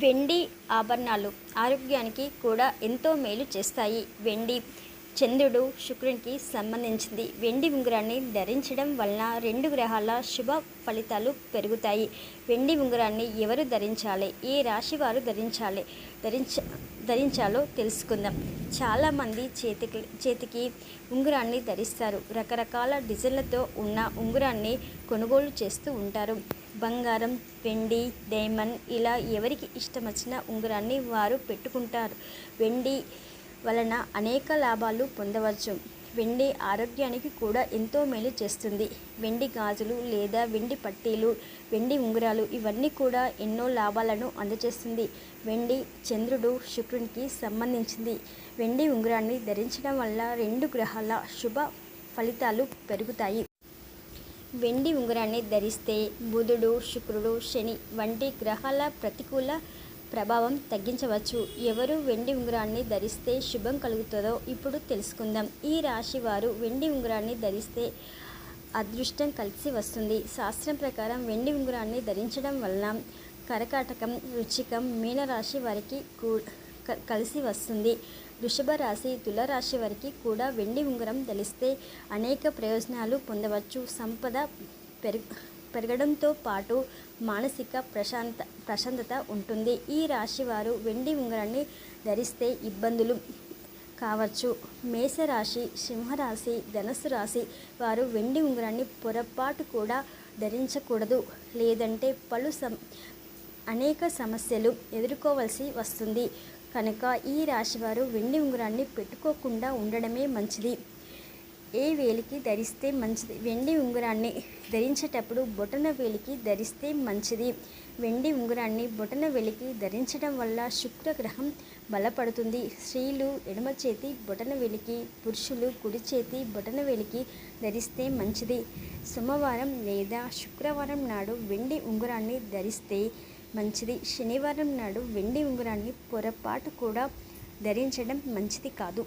వెండి ఆభరణాలు ఆరోగ్యానికి కూడా ఎంతో మేలు చేస్తాయి. వెండి చంద్రుడు శుక్రునికి సంబంధించింది. వెండి ఉంగరాన్ని ధరించడం వలన రెండు గ్రహాల శుభ ఫలితాలు పెరుగుతాయి. వెండి ఉంగరాన్ని ఎవరు ధరించాలి? ఏ రాశి వారు ధరించాలి? ధరించ ధరించాలో తెలుసుకుందాం. చాలామంది చేతికి చేతికి ఉంగరాన్ని ధరిస్తారు. రకరకాల డిజైన్లతో ఉన్న ఉంగరాన్ని కొనుగోలు చేస్తూ ఉంటారు. బంగారం వెండి డైమండ్ ఇలా ఎవరికి ఇష్టం వచ్చిన ఉంగరాన్ని వారు పెట్టుకుంటారు. వెండి వలన అనేక లాభాలు పొందవచ్చు. వెండి ఆరోగ్యానికి కూడా ఎంతో మేలు చేస్తుంది. వెండి గాజులు లేదా వెండి పట్టీలు వెండి ఉంగరాలు ఇవన్నీ కూడా ఎన్నో లాభాలను అందజేస్తుంది. వెండి చంద్రుడు శుక్రునికి సంబంధించింది. వెండి ఉంగరాన్ని ధరించడం వల్ల రెండు గ్రహాల శుభ ఫలితాలు పెరుగుతాయి. వెండి ఉంగరాన్ని ధరిస్తే బుధుడు శుక్రుడు శని వంటి గ్రహాల ప్రతికూల ప్రభావం తగ్గించవచ్చు. ఎవరు వెండి ఉంగరాన్ని ధరిస్తే శుభం కలుగుతుందో ఇప్పుడు తెలుసుకుందాం. ఈ రాశి వారు వెండి ఉంగరాన్ని ధరిస్తే అదృష్టం కలిసి వస్తుంది. శాస్త్రం ప్రకారం వెండి ఉంగరాన్ని ధరించడం వలన కరకాటకం రుచికం మీనరాశి వారికి కూ కలిసి వస్తుంది. వృషభ రాశి తులరాశి వారికి కూడా వెండి ఉంగరం ధరిస్తే అనేక ప్రయోజనాలు పొందవచ్చు. సంపద పెరుగు పెరగడంతో పాటు మానసిక ప్రశాంత ప్రశాంతత ఉంటుంది. ఈ రాశి వారు వెండి ఉంగరాన్ని ధరిస్తే ఇబ్బందులు కావచ్చు. మేషరాశి సింహరాశి ధనుసు రాశి వారు వెండి ఉంగరాన్ని పొరపాటు కూడా ధరించకూడదు. లేదంటే పలు సం అనేక సమస్యలు ఎదుర్కోవాల్సి వస్తుంది. కనుక ఈ రాశివారు వెండి ఉంగరాన్ని పెట్టుకోకుండా ఉండడమే మంచిది. ఏ వేలికి ధరిస్తే మంచిది? వెండి ఉంగరాన్ని ధరించేటప్పుడు బొటన వేలికి ధరిస్తే మంచిది. వెండి ఉంగరాన్ని బొటన వేలికి ధరించడం వల్ల శుక్రగ్రహం బలపడుతుంది. స్త్రీలు ఎడమ చేతి బొటన వేలికి పురుషులు కుడి చేతి బొటన వేలికి ధరిస్తే మంచిది. సోమవారం లేదా శుక్రవారం నాడు వెండి ఉంగరాన్ని ధరిస్తే మంచిది. శనివారం నాడు వెండి ఉంగరాన్ని పొరపాటు కూడా ధరించడం మంచిది కాదు.